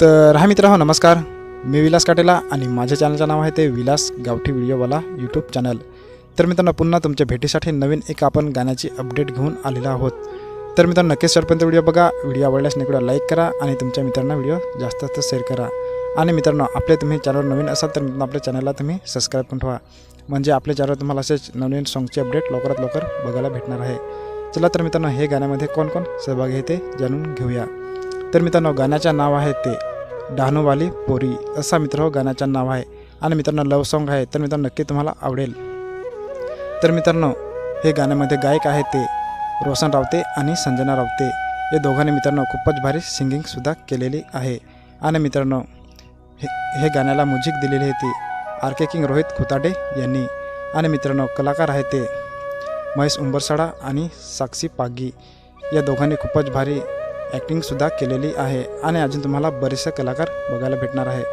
तर हा मित्र हो नमस्कार. मी विलास काटेला आणि माझ्या चॅनलचं नाव आहे ते विलास गावठी व्हिडिओवाला यूट्यूब चॅनल. तर मित्रांनो पुन्हा तुमच्या भेटीसाठी नवीन एक आपण गाण्याची अपडेट घेऊन आलेलो आहोत. तर मित्रांनो नक्कीच सरपंच व्हिडिओ बघा. व्हिडिओ आवडल्यास व्हिडिओ लाईक करा आणि तुमच्या मित्रांना व्हिडिओ जास्त जास्त शेअर करा. आणि मित्रांनो आपले तुम्ही चॅनल नवीन असाल तर मित्रांनो आपल्या चॅनलला तुम्ही सबस्क्राईब करून ठेवा. म्हणजे आपल्या चॅनलवर तुम्हाला असेच नवनवीन सॉंगची अपडेट लवकरात लवकर बघायला भेटणार आहे. चला तर मित्रांनो हे गाण्यामध्ये कोण कोण सहभागी आहे ते जाणून घेऊया. तर मित्रांनो गाण्याचं नाव आहे ते डहाणूवाली पोरी. असा मित्र हो गाण्याचं नाव आहे. आणि मित्रांनो लव सॉन्ग आहे. तर मित्रांनो नक्की तुम्हाला आवडेल. तर मित्रांनो हे गाण्यामध्ये गायक आहे ते रोशन रावते आणि संजना रावते. या दोघांनी मित्रांनो खूपच भारी सिंगिंगसुद्धा केलेली आहे. आणि मित्रांनो हे हे गाण्याला म्युझिक दिलेली आहे R K king Rohit Khutade यांनी. आणि मित्रांनो कलाकार आहे ते महेश उंबरसाडा आणि साक्षी पागी. या दोघांनी खूपच भारी ॲक्टिंगसुद्धा केलेली आहे. आणि अजून तुम्हाला बरेचसे कलाकार बघायला भेटणार आहे.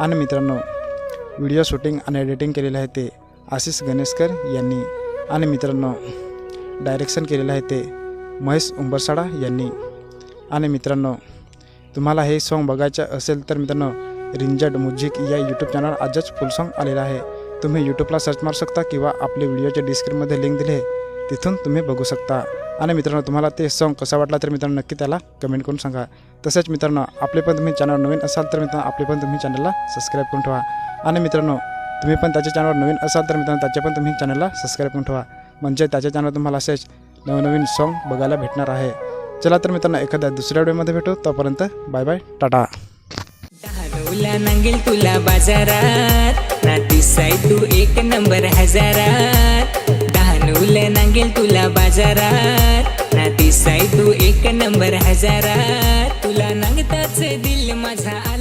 आणि मित्रांनो व्हिडिओ शूटिंग आणि एडिटिंग केलेलं आहे ते आशिष गणेशकर यांनी. आणि मित्रांनो डायरेक्शन केलेलं आहे ते महेश उंबरसाडा यांनी. आणि मित्रांनो तुम्हाला हे सॉन्ग बघायचं असेल तर मित्रांनो रिंजड म्युझिक या यूट्यूब चॅनल आजच फुल सॉन्ग आलेलं आहे. तुम्ही यूट्यूबला सर्च मारू शकता किंवा आपले व्हिडिओच्या डिस्क्रिप्शनमध्ये लिंक दिले आहे. तिथून तुम्ही बघू शकता. आणि मित्रांनो तुम्हाला ते सॉन्ग कसा वाटला तर मित्रांनो नक्की त्याला कमेंट करून सांगा. तसेच मित्रांनो आपले पण तुम्ही चॅनल नवीन असाल तर मित्रांनो आपले पण तुम्ही चॅनलला सबस्क्राईब करून ठेवा. आणि मित्रांनो तुम्ही पण त्याच्या चॅनलवर नवीन असाल तर मित्रांनो त्याचे पण तुम्ही चॅनलला सबस्क्राईब करून ठेवा. म्हणजे त्याच्या चॅनलवर तुम्हाला असेच नवनवीन सॉन्ग बघायला भेटणार आहे. चला तर मित्रांनो एखाद्या दुसऱ्या व्हिडिओमध्ये भेटू. तोपर्यंत बाय बाय टाटा. नांगेल तुला बाजारात. ना दिसाय तू एक नंबर हजारात. डहाणूला नांगेल तुला बाजारात. ना दिसाय तू एक नंबर हजारात. तुला नांगताच दिल माझा